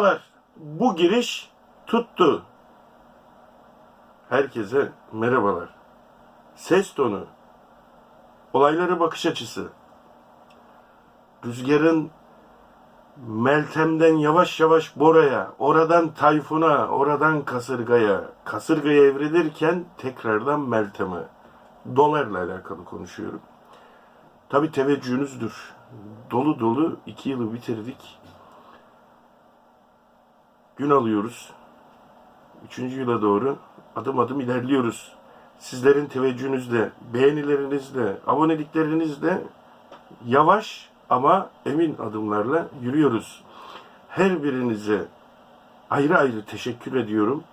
Merhabalar. Bu giriş tuttu. Herkese merhabalar. Ses tonu, olaylara bakış açısı, rüzgarın Meltem'den yavaş yavaş Bora'ya, oradan Tayfun'a, oradan Kasırga'ya, Kasırga'ya evrilirken tekrardan Meltem'e. Dolarla alakalı konuşuyorum. Tabi teveccühünüzdür. Dolu dolu iki yılı bitirdik. Gün alıyoruz. Üçüncü yıla doğru adım adım ilerliyoruz. Sizlerin teveccühünüzle, beğenilerinizle, aboneliklerinizle yavaş ama emin adımlarla yürüyoruz. Her birinize ayrı ayrı teşekkür ediyorum.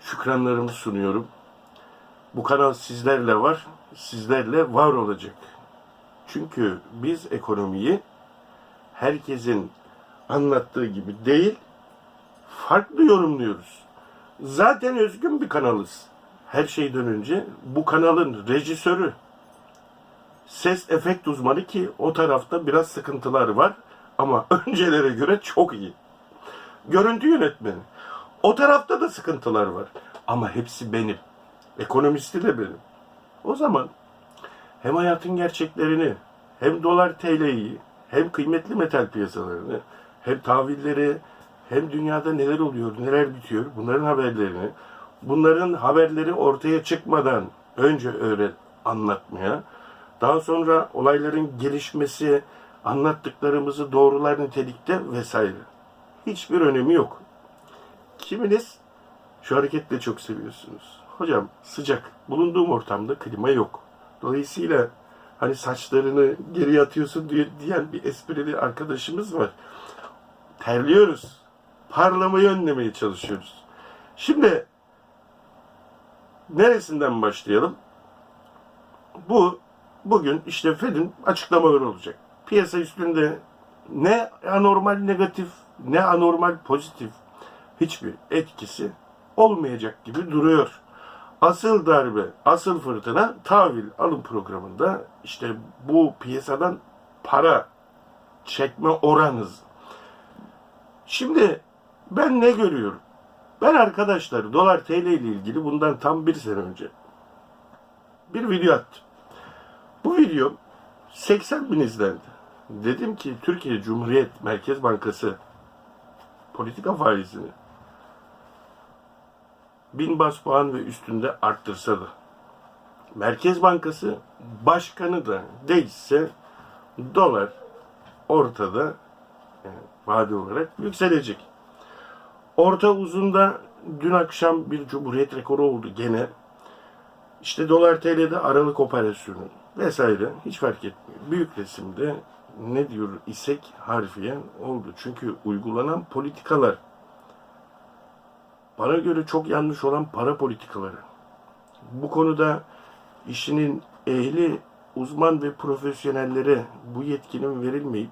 Şükranlarımı sunuyorum. Bu kanal sizlerle var, sizlerle var olacak. Çünkü biz ekonomiyi herkesin anlattığı gibi değil, farklı yorumluyoruz. Zaten özgün bir kanalız. Her şeyden önce bu kanalın rejisörü, ses efekt uzmanı ki o tarafta biraz sıkıntılar var ama öncelere göre çok iyi. Görüntü yönetmeni. O tarafta da sıkıntılar var ama hepsi benim. Ekonomisti de benim. O zaman hem hayatın gerçeklerini, hem dolar TL'yi, hem kıymetli metal piyasalarını, hem tahvilleri, hem dünyada neler oluyor, neler bitiyor bunların haberlerini, bunların haberleri ortaya çıkmadan önce öğret anlatmaya, daha sonra olayların gelişmesi, anlattıklarımızı doğrular nitelikte vesaire. Hiçbir önemi yok. Kiminiz şu hareketle çok seviyorsunuz. Hocam sıcak. Bulunduğum ortamda klima yok. Dolayısıyla hani saçlarını geri atıyorsun diye, diyen bir esprili arkadaşımız var. Terliyoruz. Parlamayı önlemeye çalışıyoruz. Şimdi neresinden başlayalım? Bu bugün işte Fed'in açıklamaları olacak. Piyasa üstünde ne anormal negatif ne anormal pozitif hiçbir etkisi olmayacak gibi duruyor. Asıl darbe, asıl fırtına tahvil alım programında işte bu piyasadan para çekme oranız. Şimdi ben ne görüyorum? Ben arkadaşlar dolar TL ile ilgili bundan tam bir sene önce bir video attım. Bu video 80 bin izlendi. Dedim ki Türkiye Cumhuriyet Merkez Bankası politika faizini bin bas puan ve üstünde arttırsa da Merkez Bankası başkanı da değilse dolar ortada yani vade olarak yükselecek. Orta uzunda dün akşam bir cumhuriyet rekoru oldu gene. İşte dolar TL'de aralık operasyonu vesaire hiç fark etmiyor. Büyük resimde ne diyor isek harfiyen oldu. Çünkü uygulanan politikalar bana göre çok yanlış olan para politikaları. Bu konuda işinin ehli, uzman ve profesyonellere bu yetkinin verilmeyip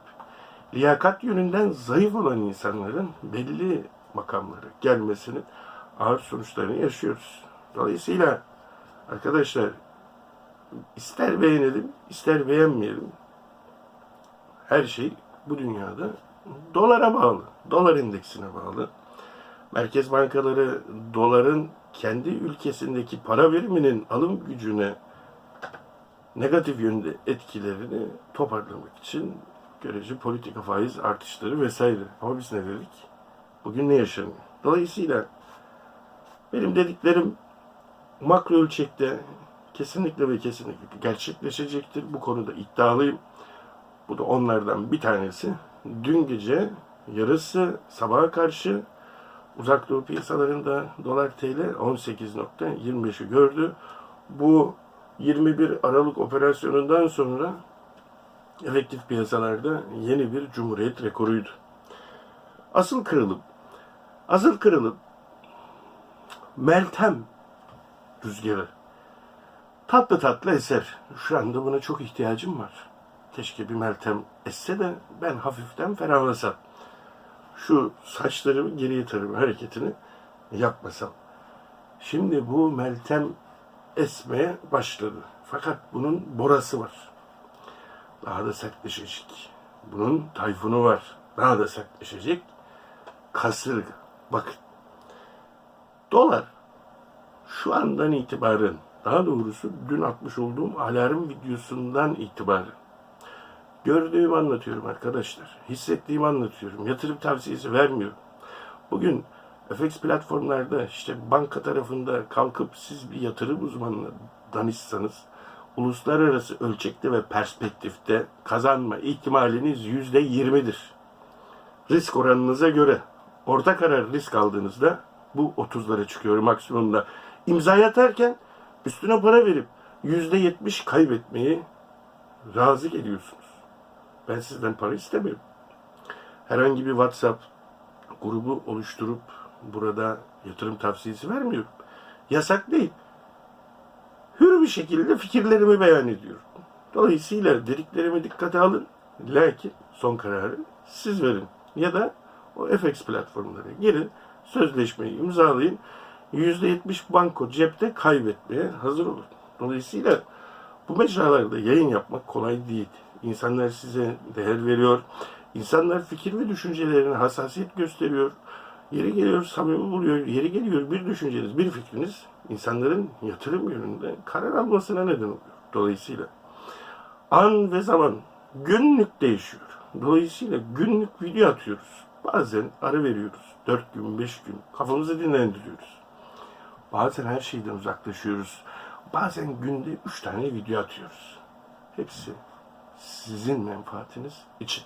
liyakat yönünden zayıf olan insanların belli makamlara gelmesinin ağır sonuçlarını yaşıyoruz. Dolayısıyla arkadaşlar ister beğenelim, ister beğenmeyelim her şey bu dünyada dolara bağlı, dolar endeksine bağlı. Merkez bankaları doların kendi ülkesindeki para veriminin alım gücüne negatif yönde etkilerini toparlamak için görece politika faiz artışları vesaire. Ama biz ne dedik? Bugün ne yaşanıyor? Dolayısıyla benim dediklerim makro ölçekte kesinlikle ve kesinlikle gerçekleşecektir. Bu konuda iddialıyım. Bu da onlardan bir tanesi. Dün gece yarısı sabaha karşı Uzak Doğu piyasalarında dolar TL 18.25'i gördü. Bu 21 Aralık operasyonundan sonra efektif piyasalarda yeni bir cumhuriyet rekoruydu. Asıl kırılım, asıl kırılım Meltem rüzgarı. Tatlı tatlı eser. Şu anda buna çok ihtiyacım var. Keşke bir Meltem esse de ben hafiften ferahlasam şu saçlarımı geriye tarıma hareketini yapmasam. Şimdi bu Meltem esmeye başladı. Fakat bunun borası var. Daha da sertleşecek. Bunun tayfunu var. Daha da sertleşecek. kasırga. Bakın. Dolar şu andan itibaren daha doğrusu dün atmış olduğum alarm videosundan itibaren gördüğümü anlatıyorum arkadaşlar. Hissettiğimi anlatıyorum. Yatırım tavsiyesi vermiyorum. Bugün FX platformlarda işte banka tarafında kalkıp siz bir yatırım uzmanına danışsanız uluslararası ölçekte ve perspektifte kazanma ihtimaliniz yüzde yirmidir. Risk oranınıza göre orta karar risk aldığınızda bu 30'lara çıkıyor maksimumda. İmza atarken üstüne para verip yüzde yetmiş kaybetmeyi razı geliyorsunuz. Ben sizden para istemiyorum. Herhangi bir WhatsApp grubu oluşturup burada yatırım tavsiyesi vermiyorum. Yasak değil. Hür bir şekilde fikirlerimi beyan ediyorum. Dolayısıyla dediklerimi dikkate alın. Lakin son kararı siz verin. Ya da o FX platformlara girin, sözleşmeyi imzalayın. %70 banko cepte kaybetmeye hazır olun. Dolayısıyla bu mecralarda yayın yapmak kolay değil. İnsanlar size değer veriyor. İnsanlar fikir ve düşüncelerine hassasiyet gösteriyor. Yeri geliyor samimi buluyor. Yeri geliyor bir düşünceniz, bir fikriniz insanların yatırım yönünde karar almasına neden oluyor. Dolayısıyla an ve zaman günlük değişiyor. Dolayısıyla günlük video atıyoruz. Bazen ara veriyoruz. 4 gün, 5 gün kafamızı dinlendiriyoruz. Bazen her şeyden uzaklaşıyoruz. Bazen günde 3 tane video atıyoruz. Hepsi sizin menfaatiniz için.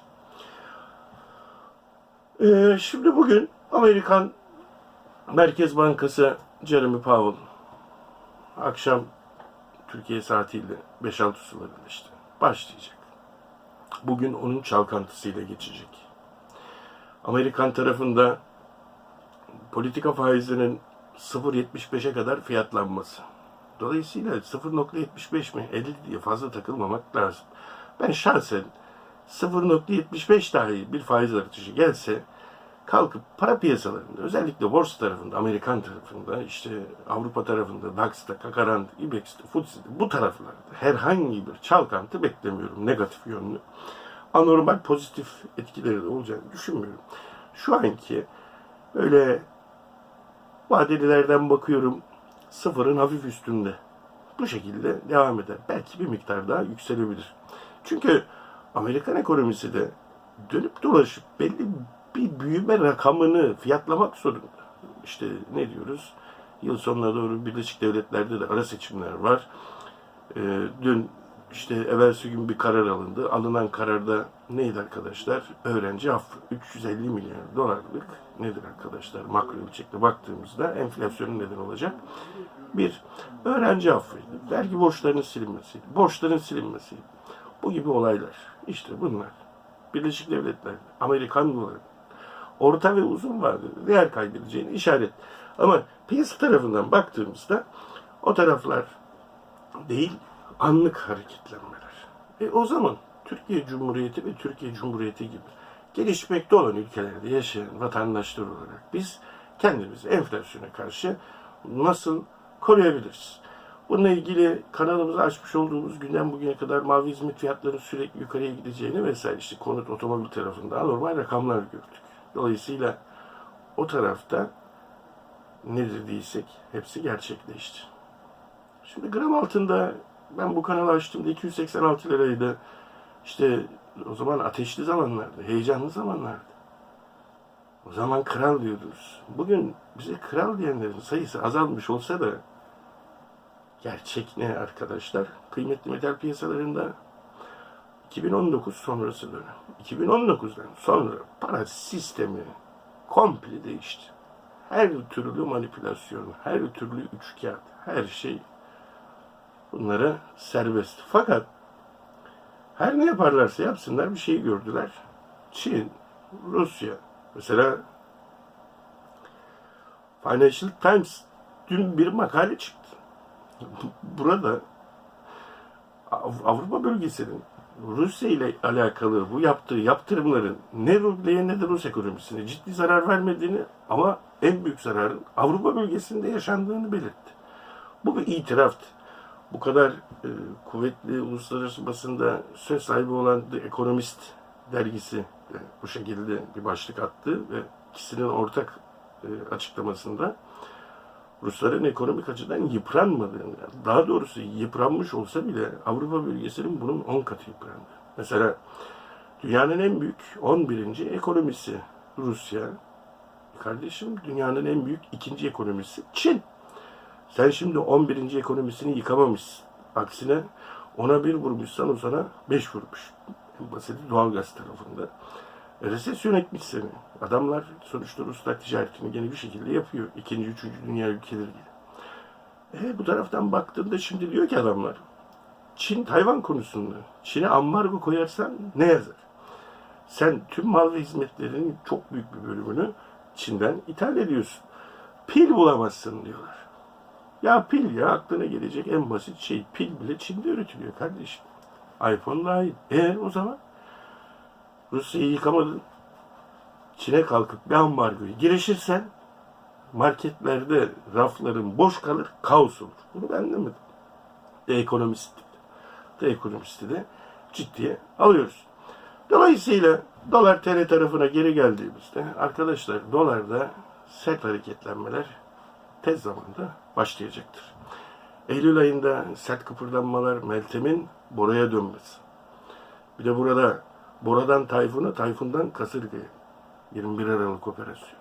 Ee, şimdi bugün Amerikan Merkez Bankası Jeremy Powell akşam Türkiye saatiyle 5-6 sularında işte başlayacak. Bugün onun çalkantısıyla geçecek. Amerikan tarafında politika faizinin 0.75'e kadar fiyatlanması. Dolayısıyla 0.75 mi 50 diye fazla takılmamak lazım. Ben şahsen 0.75 dahi bir faiz artışı gelse kalkıp para piyasalarında özellikle borsa tarafında, Amerikan tarafında, işte Avrupa tarafında, DAX'ta, Kakaran, IBEX'te, FTSE'de bu taraflarda herhangi bir çalkantı beklemiyorum negatif yönlü. Anormal pozitif etkileri de olacağını düşünmüyorum. Şu anki böyle vadelilerden bakıyorum sıfırın hafif üstünde. Bu şekilde devam eder. Belki bir miktar daha yükselebilir. Çünkü Amerikan ekonomisi de dönüp dolaşıp belli bir büyüme rakamını fiyatlamak zorunda. İşte ne diyoruz? Yıl sonuna doğru Birleşik Devletler'de de ara seçimler var. Ee, dün işte evvelsi gün bir karar alındı. Alınan kararda neydi arkadaşlar? Öğrenci affı. 350 milyar dolarlık nedir arkadaşlar? Makro ölçekte baktığımızda enflasyonun neden olacak. Bir, öğrenci affıydı. Vergi borçlarının silinmesiydi. Borçların silinmesiydi. Bu gibi olaylar. İşte bunlar. Birleşik Devletler, Amerikan doları, orta ve uzun vadede değer kaybedeceğini işaret. Ama piyasa tarafından baktığımızda o taraflar değil, anlık hareketlenmeler. E o zaman Türkiye Cumhuriyeti ve Türkiye Cumhuriyeti gibi gelişmekte olan ülkelerde yaşayan vatandaşlar olarak biz kendimizi enflasyona karşı nasıl koruyabiliriz? Bununla ilgili kanalımızı açmış olduğumuz günden bugüne kadar mavi hizmet fiyatlarının sürekli yukarıya gideceğini vesaire işte konut otomobil tarafında anormal rakamlar gördük. Dolayısıyla o tarafta nedir değilsek hepsi gerçekleşti. Şimdi gram altında ben bu kanalı açtığımda 286 liraydı. İşte o zaman ateşli zamanlardı, heyecanlı zamanlardı. O zaman kral diyordunuz. Bugün bize kral diyenlerin sayısı azalmış olsa da gerçek ne arkadaşlar? Kıymetli metal piyasalarında 2019 sonrası dönem. 2019'dan sonra para sistemi komple değişti. Her türlü manipülasyon, her türlü üçkağıt, her şey bunlara serbest. Fakat her ne yaparlarsa yapsınlar bir şey gördüler. Çin, Rusya, mesela Financial Times dün bir makale çıktı. Burada Av- Avrupa bölgesinin Rusya ile alakalı bu yaptığı yaptırımların ne Rusya'ya ne de Rus ekonomisine ciddi zarar vermediğini ama en büyük zararın Avrupa bölgesinde yaşandığını belirtti. Bu bir itiraftı. Bu kadar e, kuvvetli uluslararası basında söz sahibi olan The Economist dergisi e, bu şekilde bir başlık attı ve ikisinin ortak e, açıklamasında Rusların ekonomik açıdan yıpranmadığını, daha doğrusu yıpranmış olsa bile Avrupa bölgesinin bunun 10 katı yıprandı. Mesela dünyanın en büyük 11. ekonomisi Rusya. Kardeşim dünyanın en büyük ikinci ekonomisi Çin. Sen şimdi 11. ekonomisini yıkamamışsın. Aksine ona bir vurmuşsan o sana beş vurmuş. En basiti doğalgaz tarafında. E, resesyon etmiş seni. Adamlar sonuçta Ruslar ticaretini gene bir şekilde yapıyor. İkinci, üçüncü dünya ülkeleri gibi. E, bu taraftan baktığında şimdi diyor ki adamlar Çin Tayvan konusunda Çin'e ambargo koyarsan ne yazar? Sen tüm mal ve hizmetlerinin çok büyük bir bölümünü Çin'den ithal ediyorsun. Pil bulamazsın diyorlar. Ya pil ya aklına gelecek en basit şey. Pil bile Çin'de üretiliyor kardeşim. iPhone dahil. Eğer o zaman Rusya'yı yıkamadın. Çin'e kalkıp bir ambargoya girişirsen marketlerde rafların boş kalır, kaos olur. Bunu ben demedim. The Economist The Economist'i de ciddiye alıyoruz. Dolayısıyla dolar TL tarafına geri geldiğimizde arkadaşlar dolarda sert hareketlenmeler tez zamanda başlayacaktır. Eylül ayında sert kıpırdanmalar Meltem'in Bora'ya dönmesi. Bir de burada Bora'dan Tayfun'a, Tayfun'dan Kasırga'ya. 21 Aralık operasyon.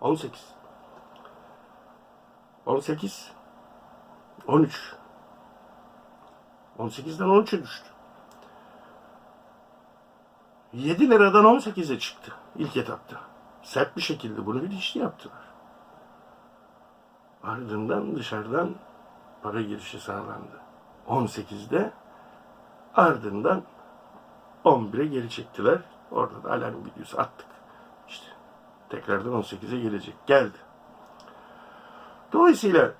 18. 18. 13. 18'den 13'e düştü. 7 liradan 18'e çıktı ilk etapta. Sert bir şekilde bunu bilinçli yaptılar. Ardından dışarıdan para girişi sağlandı. 18'de ardından 11'e geri çektiler. Orada da alarm videosu attık. İşte tekrardan 18'e gelecek. Geldi. Dolayısıyla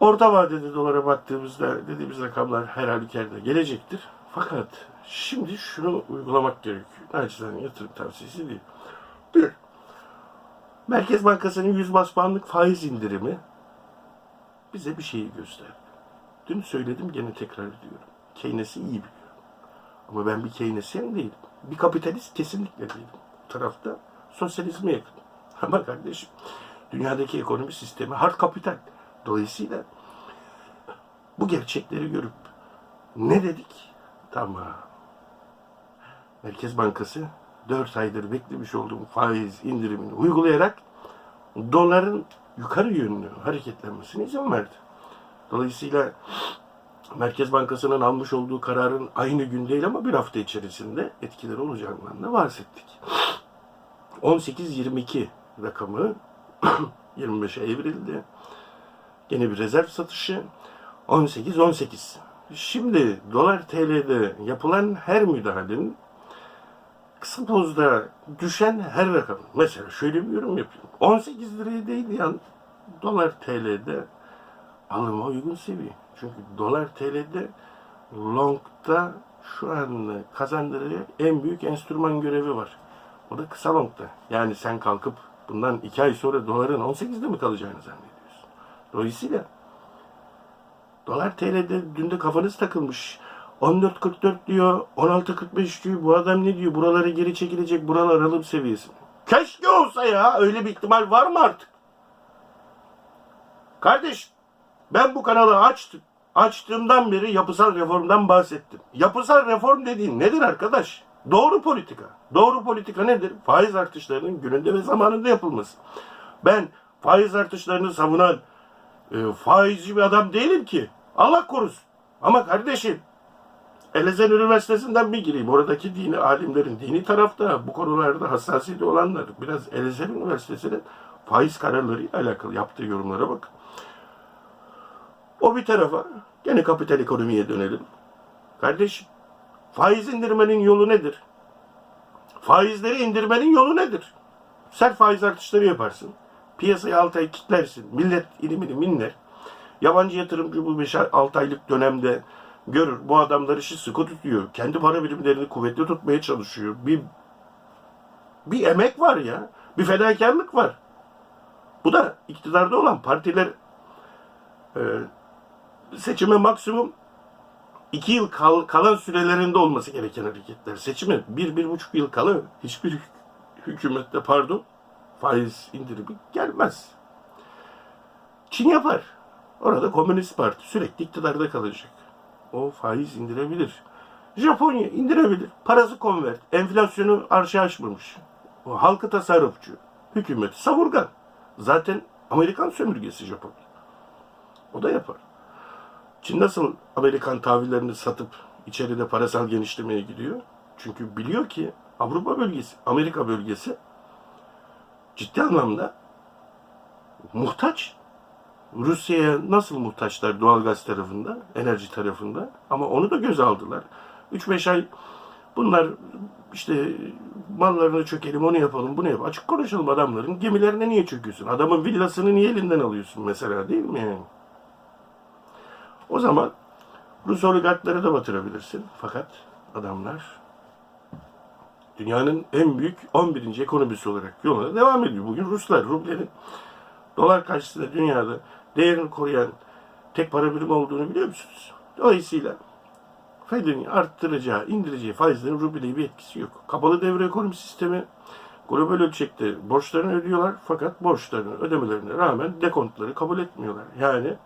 orta vadede dolara baktığımızda dediğimiz rakamlar her halükarda gelecektir. Fakat şimdi şunu uygulamak gerekiyor. Naçizane yatırım tavsiyesi değil. Bir, Merkez Bankası'nın 100 bas puanlık faiz indirimi bize bir şeyi gösterdi. Dün söyledim gene tekrar ediyorum. Keynes'i iyi biliyorum. Ama ben bir Keynesyen değilim. Bir kapitalist kesinlikle değilim. Bu tarafta sosyalizme yakın. Ama kardeşim dünyadaki ekonomi sistemi hard kapital. Dolayısıyla bu gerçekleri görüp ne dedik? Tamam. Merkez Bankası 4 aydır beklemiş olduğum faiz indirimini uygulayarak doların yukarı yönlü hareketlenmesine izin verdi. Dolayısıyla Merkez Bankası'nın almış olduğu kararın aynı gün değil ama bir hafta içerisinde etkileri olacağından da bahsettik. 18-22 rakamı 25'e evrildi. Gene bir rezerv satışı. 18-18. Şimdi dolar TL'de yapılan her müdahalenin pozda düşen her rakam. Mesela şöyle bir yorum yapıyorum. 18 liraya değil yan dolar TL'de alıma uygun seviye. Çünkü dolar TL'de long'da şu an kazandıracak en büyük enstrüman görevi var. O da kısa long'da. Yani sen kalkıp bundan iki ay sonra doların 18'de mi kalacağını zannediyorsun. Dolayısıyla dolar TL'de dün de kafanız takılmış. 14.44 diyor, 16.45 diyor. Bu adam ne diyor? Buralara geri çekilecek, buralar alım seviyesi. Keşke olsa ya. Öyle bir ihtimal var mı artık? Kardeş, ben bu kanalı açtım. Açtığımdan beri yapısal reformdan bahsettim. Yapısal reform dediğin nedir arkadaş? Doğru politika. Doğru politika nedir? Faiz artışlarının gününde ve zamanında yapılması. Ben faiz artışlarını savunan e, faizci bir adam değilim ki. Allah korusun. Ama kardeşim Elezen Üniversitesi'nden bir gireyim. Oradaki dini alimlerin dini tarafta bu konularda hassasiyeti olanlar biraz Elezen Üniversitesi'nin faiz kararlarıyla alakalı yaptığı yorumlara bak. O bir tarafa gene kapital ekonomiye dönelim. Kardeşim faiz indirmenin yolu nedir? Faizleri indirmenin yolu nedir? Sert faiz artışları yaparsın. Piyasayı 6 ay kitlersin. Millet ilimini minler. Yabancı yatırımcı bu 5-6 aylık dönemde görür. Bu adamlar işi sıkı tutuyor. Kendi para birimlerini kuvvetli tutmaya çalışıyor. Bir bir emek var ya. Bir fedakarlık var. Bu da iktidarda olan partiler e, seçime maksimum iki yıl kal, kalan sürelerinde olması gereken hareketler. Seçime bir, bir buçuk yıl kalı hiçbir hükümette pardon faiz indirimi gelmez. Çin yapar. Orada Komünist Parti sürekli iktidarda kalacak. O faiz indirebilir. Japonya indirebilir. Parası konvert. Enflasyonu arşa açmamış. O halkı tasarrufçu. Hükümeti savurgan. Zaten Amerikan sömürgesi Japonya. O da yapar. Çin nasıl Amerikan tahvillerini satıp içeride parasal genişlemeye gidiyor? Çünkü biliyor ki Avrupa bölgesi, Amerika bölgesi ciddi anlamda muhtaç. Rusya'ya nasıl muhtaçlar doğalgaz tarafında, enerji tarafında ama onu da göz aldılar. 3-5 ay bunlar işte mallarını çökelim, onu yapalım, bunu yapalım. Açık konuşalım adamların. Gemilerine niye çöküyorsun? Adamın villasını niye elinden alıyorsun mesela değil mi? Yani? O zaman Rus oligarkları da batırabilirsin. Fakat adamlar dünyanın en büyük 11. ekonomisi olarak yoluna devam ediyor. Bugün Ruslar rublenin dolar karşısında dünyada değerini koruyan tek para birimi olduğunu biliyor musunuz? Dolayısıyla Fed'in arttıracağı, indireceği faizlerin rubleye bir etkisi yok. Kapalı devre ekonomi sistemi global ölçekte borçlarını ödüyorlar fakat borçlarını ödemelerine rağmen dekontları kabul etmiyorlar. Yani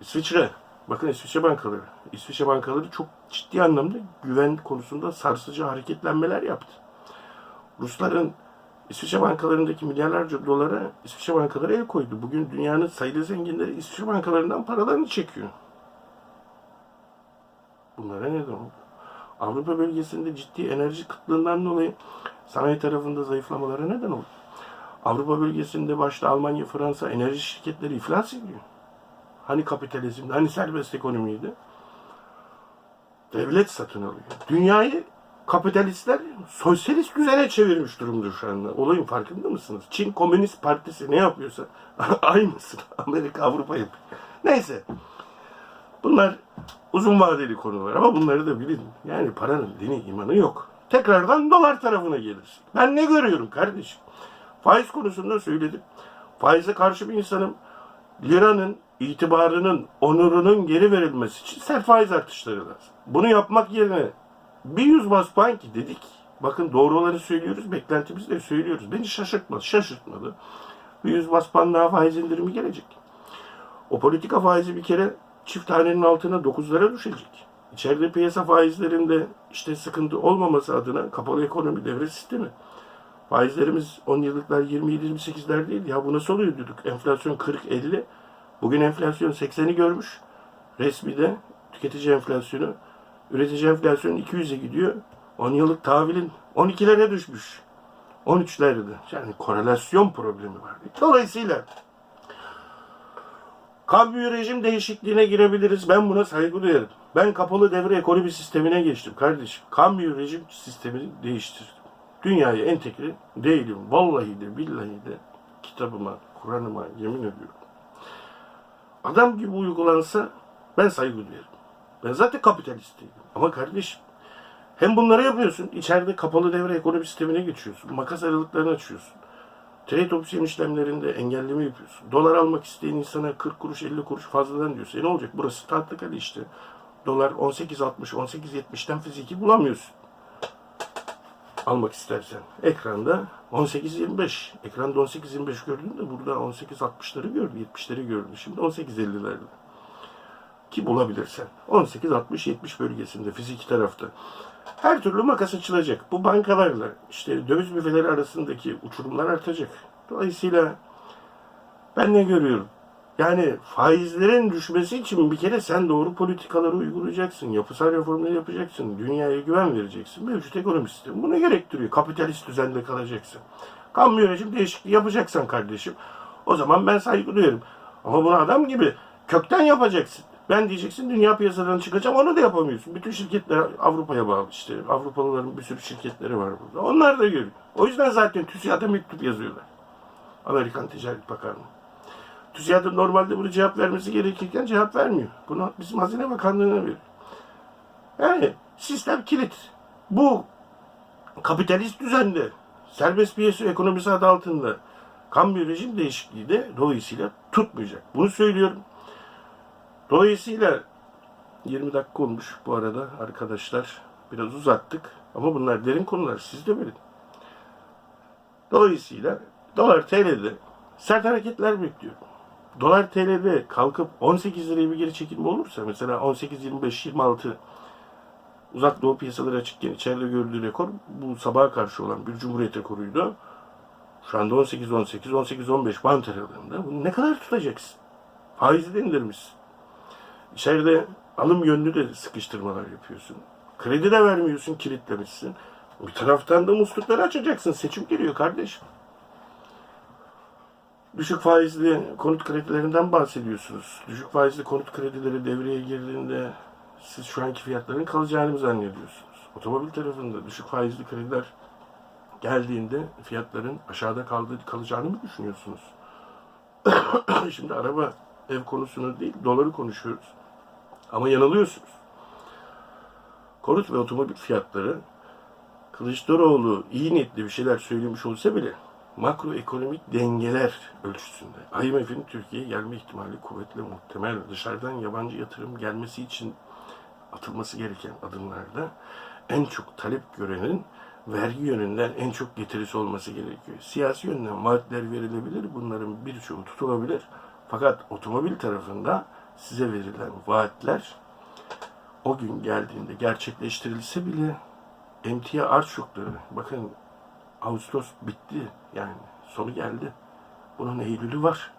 İsviçre, bakın İsviçre bankaları. İsviçre bankaları çok ciddi anlamda güven konusunda sarsıcı hareketlenmeler yaptı. Rusların İsviçre bankalarındaki milyarlarca dolara İsviçre bankaları el koydu. Bugün dünyanın sayılı zenginleri İsviçre bankalarından paralarını çekiyor. Bunlara neden oldu? Avrupa bölgesinde ciddi enerji kıtlığından dolayı sanayi tarafında zayıflamalara neden oldu. Avrupa bölgesinde başta Almanya, Fransa enerji şirketleri iflas ediyor. Hani kapitalizmdi, hani serbest ekonomiydi? Devlet satın alıyor. Dünyayı kapitalistler sosyalist düzene çevirmiş durumda şu anda. Olayın farkında mısınız? Çin Komünist Partisi ne yapıyorsa aynısını Amerika, Avrupa yapıyor. Neyse. Bunlar uzun vadeli konular ama bunları da bilin. Yani paranın dini imanı yok. Tekrardan dolar tarafına geliriz. Ben ne görüyorum kardeşim? Faiz konusunda söyledim. Faize karşı bir insanım. Liranın itibarının, onurunun geri verilmesi için sert faiz artışları lazım. Bunu yapmak yerine bir yüz bas puan ki dedik. Bakın doğruları söylüyoruz, beklentimizi de söylüyoruz. Beni şaşırtmadı, şaşırtmadı. Bir yüz bas daha faiz indirimi gelecek. O politika faizi bir kere çift tanenin altına 9'lara düşecek. İçeride piyasa faizlerinde işte sıkıntı olmaması adına kapalı ekonomi devre sistemi. Faizlerimiz 10 yıllıklar 27-28'ler değil. Ya bu nasıl oluyor diyorduk. Enflasyon 40-50. Bugün enflasyon 80'i görmüş. Resmi de tüketici enflasyonu. Üretici enflasyonu 200'e gidiyor. 10 yıllık tahvilin 12'lere düşmüş. 13'lerde. Yani korelasyon problemi var. Dolayısıyla Kambiyo rejim değişikliğine girebiliriz. Ben buna saygı duyarım. Ben kapalı devre ekonomi sistemine geçtim kardeşim. Kambiyo rejim sistemini değiştirdim. Dünyaya entegre değilim. Vallahi de billahi de kitabıma, Kur'an'ıma yemin ediyorum. Adam gibi uygulansa ben saygı duyarım. Ben zaten kapitalist değilim. Ama kardeşim hem bunları yapıyorsun, içeride kapalı devre ekonomi sistemine geçiyorsun. Makas aralıklarını açıyorsun. Trade opsiyon işlemlerinde engelleme yapıyorsun. Dolar almak isteyen insana 40 kuruş 50 kuruş fazladan diyorsun. E ne olacak? Burası Tahtakale işte. Dolar 18.60 18.70'ten fiziki bulamıyorsun. Almak istersen. Ekranda 18.25. Ekranda 18.25 gördün de burada 18.60'ları gördü, 70'leri gördü. Şimdi 18.50'lerde. Ki bulabilirsen. 18-60-70 bölgesinde fiziki tarafta. Her türlü makas açılacak. Bu bankalarla işte döviz büfeleri arasındaki uçurumlar artacak. Dolayısıyla ben ne görüyorum? Yani faizlerin düşmesi için bir kere sen doğru politikaları uygulayacaksın. Yapısal reformları yapacaksın. Dünyaya güven vereceksin. Mevcut ekonomi sistemi bunu gerektiriyor. Kapitalist düzende kalacaksın. Kamu rejim değişikliği yapacaksan kardeşim o zaman ben saygı duyuyorum. Ama bunu adam gibi kökten yapacaksın. Ben diyeceksin dünya piyasalarına çıkacağım onu da yapamıyorsun. Bütün şirketler Avrupa'ya bağlı işte. Avrupalıların bir sürü şirketleri var burada. Onlar da görüyor. O yüzden zaten TÜSİAD'a mektup yazıyorlar. Amerikan Ticaret Bakanlığı. TÜSİAD'ın normalde bunu cevap vermesi gerekirken cevap vermiyor. Bunu bizim Hazine Bakanlığı'na veriyor. Yani sistem kilit. Bu kapitalist düzende serbest piyasa ekonomisi adı altında kambiyo rejim değişikliği de dolayısıyla tutmayacak. Bunu söylüyorum. Dolayısıyla 20 dakika olmuş bu arada arkadaşlar. Biraz uzattık ama bunlar derin konular. Siz de bilin. Dolayısıyla dolar TL'de sert hareketler bekliyorum. Dolar TL'de kalkıp 18 liraya bir geri çekilme olursa mesela 18, 25, 26 uzak doğu piyasaları açıkken içeride gördüğü rekor bu sabaha karşı olan bir cumhuriyet rekoruydu. Şu anda 18, 18, 18, 15 bant aralığında. Bunu ne kadar tutacaksın? Faizi de indirmişsin. İçeride alım yönlü de sıkıştırmalar yapıyorsun. Kredi de vermiyorsun, kilitlemişsin. Bir taraftan da muslukları açacaksın. Seçim geliyor kardeşim. Düşük faizli konut kredilerinden bahsediyorsunuz. Düşük faizli konut kredileri devreye girdiğinde siz şu anki fiyatların kalacağını mı zannediyorsunuz? Otomobil tarafında düşük faizli krediler geldiğinde fiyatların aşağıda kaldığı, kalacağını mı düşünüyorsunuz? Şimdi araba, ev konusunu değil, doları konuşuyoruz. Ama yanılıyorsunuz. Konut ve otomobil fiyatları Kılıçdaroğlu iyi niyetli bir şeyler söylemiş olsa bile makroekonomik dengeler ölçüsünde IMF'in Türkiye'ye gelme ihtimali kuvvetli muhtemel dışarıdan yabancı yatırım gelmesi için atılması gereken adımlarda en çok talep görenin vergi yönünden en çok getirisi olması gerekiyor. Siyasi yönden vaatler verilebilir. Bunların birçoğu tutulabilir. Fakat otomobil tarafında size verilen vaatler o gün geldiğinde gerçekleştirilse bile emtia arz şokları. Bakın Ağustos bitti yani sonu geldi. Bunun Eylül'ü var.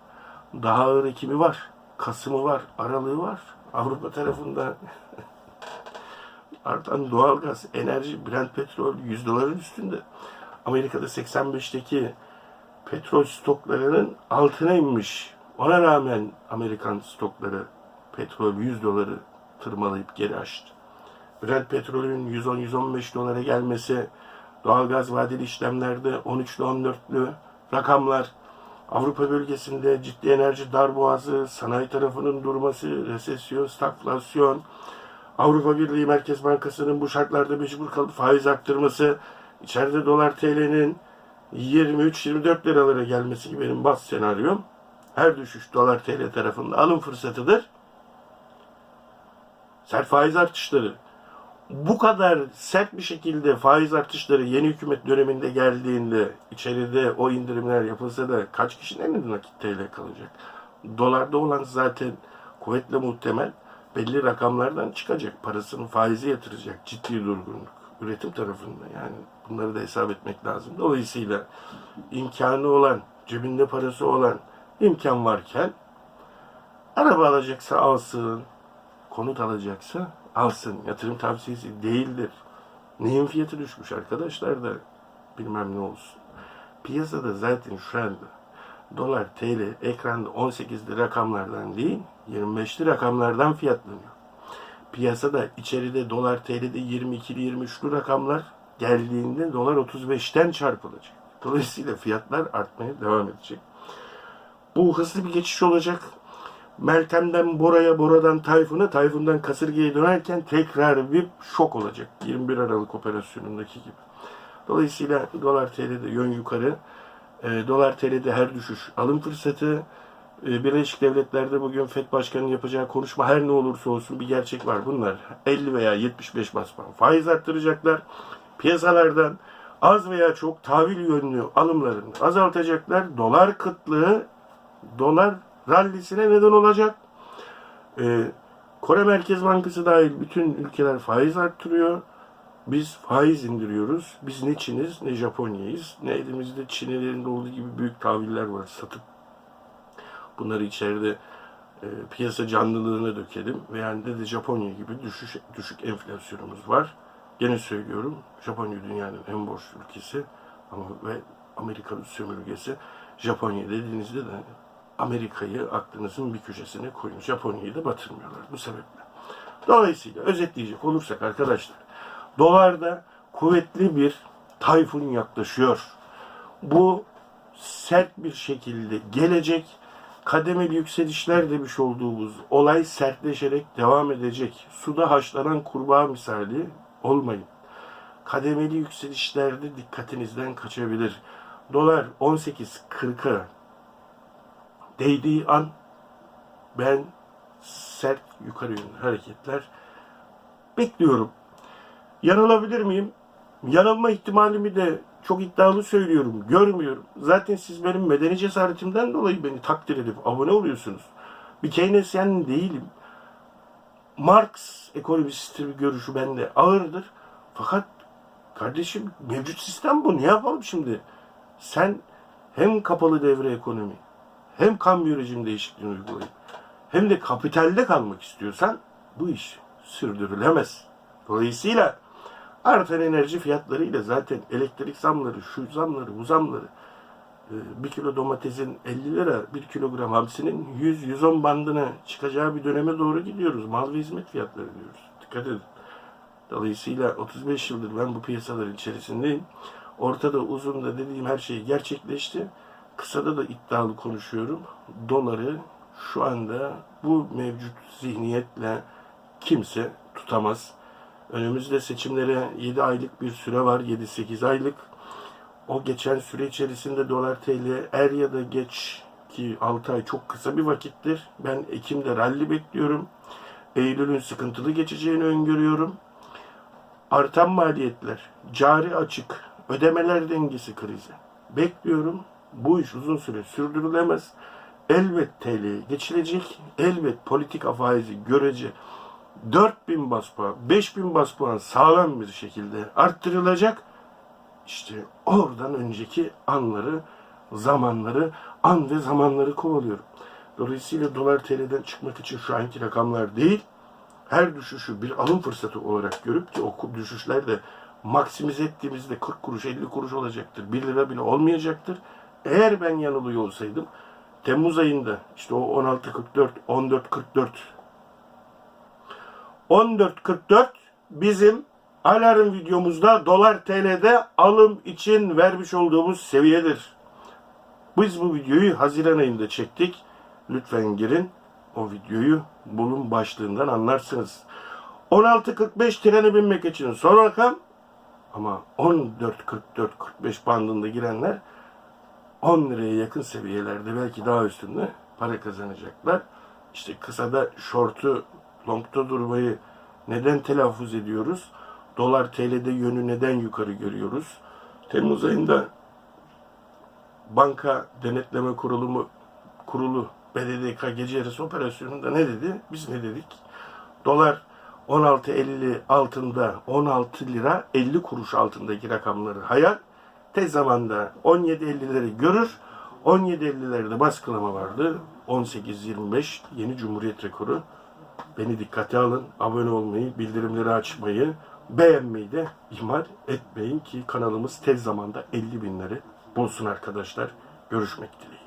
Daha ağır Ekim'i var. Kasım'ı var. Aralığı var. Avrupa tarafında artan doğalgaz, enerji, Brent petrol 100 doların üstünde. Amerika'da 85'teki petrol stoklarının altına inmiş. Ona rağmen Amerikan stokları petrol 100 doları tırmalayıp geri açtı. Brent petrolün 110-115 dolara gelmesi, doğalgaz vadeli işlemlerde 13'lü 14'lü rakamlar, Avrupa bölgesinde ciddi enerji darboğazı, sanayi tarafının durması, resesyon, stagflasyon, Avrupa Birliği Merkez Bankası'nın bu şartlarda mecbur kalıp faiz arttırması, içeride dolar TL'nin 23-24 liralara gelmesi gibi benim bas senaryom. Her düşüş dolar TL tarafında alım fırsatıdır. Sert faiz artışları. Bu kadar sert bir şekilde faiz artışları yeni hükümet döneminde geldiğinde içeride o indirimler yapılsa da kaç kişinin elinde nakit TL kalacak? Dolarda olan zaten kuvvetle muhtemel belli rakamlardan çıkacak. Parasını faize yatıracak. Ciddi durgunluk. Üretim tarafında yani bunları da hesap etmek lazım. Dolayısıyla imkanı olan, cebinde parası olan imkan varken araba alacaksa alsın, konut alacaksa alsın. Yatırım tavsiyesi değildir. Neyin fiyatı düşmüş arkadaşlar da bilmem ne olsun. Piyasada zaten şu anda dolar TL ekranda 18'li rakamlardan değil 25'li rakamlardan fiyatlanıyor. Piyasada içeride dolar TL'de 22'li 23'lü rakamlar geldiğinde dolar 35'ten çarpılacak. Dolayısıyla fiyatlar artmaya devam edecek. Bu hızlı bir geçiş olacak. Meltem'den Bora'ya, Bora'dan Tayfun'a, Tayfun'dan Kasırga'ya dönerken tekrar bir şok olacak. 21 Aralık operasyonundaki gibi. Dolayısıyla dolar TL'de yön yukarı. E, dolar TL'de her düşüş alım fırsatı. E, Birleşik Devletler'de bugün FED Başkanı'nın yapacağı konuşma her ne olursa olsun bir gerçek var. Bunlar 50 veya 75 bas puan faiz arttıracaklar. Piyasalardan az veya çok tahvil yönlü alımlarını azaltacaklar. Dolar kıtlığı, dolar rallisine neden olacak. Ee, Kore Merkez Bankası dahil bütün ülkeler faiz arttırıyor. Biz faiz indiriyoruz. Biz ne Çin'iz ne Japonya'yız. Ne elimizde Çinlilerin olduğu gibi büyük tahviller var satıp bunları içeride e, piyasa canlılığına dökelim. Ve yani de, de Japonya gibi düşüş, düşük enflasyonumuz var. Gene söylüyorum Japonya dünyanın en borçlu ülkesi ama ve Amerika'nın sömürgesi. Japonya dediğinizde de Amerika'yı aklınızın bir köşesine koyun. Japonya'yı da batırmıyorlar bu sebeple. Dolayısıyla özetleyecek olursak arkadaşlar dolarda kuvvetli bir tayfun yaklaşıyor. Bu sert bir şekilde gelecek. Kademeli yükselişler demiş olduğumuz olay sertleşerek devam edecek. Suda haşlanan kurbağa misali olmayın. Kademeli yükselişlerde dikkatinizden kaçabilir. Dolar 18.40'a değdiği an ben sert yukarı yönlü hareketler bekliyorum. Yanılabilir miyim? Yanılma ihtimalimi de çok iddialı söylüyorum. Görmüyorum. Zaten siz benim medeni cesaretimden dolayı beni takdir edip abone oluyorsunuz. Bir Keynesyen değilim. Marx ekonomisti bir görüşü bende ağırdır. Fakat kardeşim mevcut sistem bu. Ne yapalım şimdi? Sen hem kapalı devre ekonomi hem kambiyo rejim değişikliğini uygulayıp hem de kapitalde kalmak istiyorsan bu iş sürdürülemez. Dolayısıyla artan enerji fiyatlarıyla zaten elektrik zamları, şu zamları, bu zamları e, bir kilo domatesin 50 lira, bir kilogram hamsinin 100-110 bandına çıkacağı bir döneme doğru gidiyoruz. Mal ve hizmet fiyatları diyoruz. Dikkat edin. Dolayısıyla 35 yıldır ben bu piyasaların içerisindeyim. Ortada uzun da dediğim her şey gerçekleşti. Kısada da iddialı konuşuyorum. Doları şu anda bu mevcut zihniyetle kimse tutamaz. Önümüzde seçimlere 7 aylık bir süre var. 7-8 aylık. O geçen süre içerisinde dolar TL er ya da geç ki 6 ay çok kısa bir vakittir. Ben Ekim'de rally bekliyorum. Eylül'ün sıkıntılı geçeceğini öngörüyorum. Artan maliyetler, cari açık, ödemeler dengesi krizi. Bekliyorum. Bu iş uzun süre sürdürülemez. Elbet TL'ye geçilecek. Elbet politika faizi görece 4000 bas puan, 5000 bas puan sağlam bir şekilde arttırılacak. İşte oradan önceki anları, zamanları, an ve zamanları kovalıyorum. Dolayısıyla dolar TL'den çıkmak için şu anki rakamlar değil, her düşüşü bir alım fırsatı olarak görüp ki o düşüşler de maksimize ettiğimizde 40 kuruş 50 kuruş olacaktır. 1 lira bile olmayacaktır. Eğer ben yanılıyor olsaydım Temmuz ayında işte o 16.44 14.44 14.44 bizim alarm videomuzda dolar TL'de alım için vermiş olduğumuz seviyedir. Biz bu videoyu Haziran ayında çektik. Lütfen girin. O videoyu bulun başlığından anlarsınız. 16.45 trene binmek için son rakam ama 14.44-45 bandında girenler 10 liraya yakın seviyelerde belki daha üstünde para kazanacaklar. İşte kısada short'u long'ta durmayı neden telaffuz ediyoruz? Dolar TL'de yönü neden yukarı görüyoruz? Temmuz ayında Banka Denetleme Kurulu kurulu BDDK gece yarısı operasyonunda ne dedi? Biz ne dedik? Dolar 16.50 altında 16 lira 50 kuruş altındaki rakamları hayal. Tez zamanda 17.50'leri görür. 17.50'lerde baskılama vardı. 18.25 yeni Cumhuriyet rekoru. Beni dikkate alın. Abone olmayı, bildirimleri açmayı, beğenmeyi de ihmal etmeyin ki kanalımız tez zamanda 50 binleri bulsun arkadaşlar. Görüşmek dileğiyle.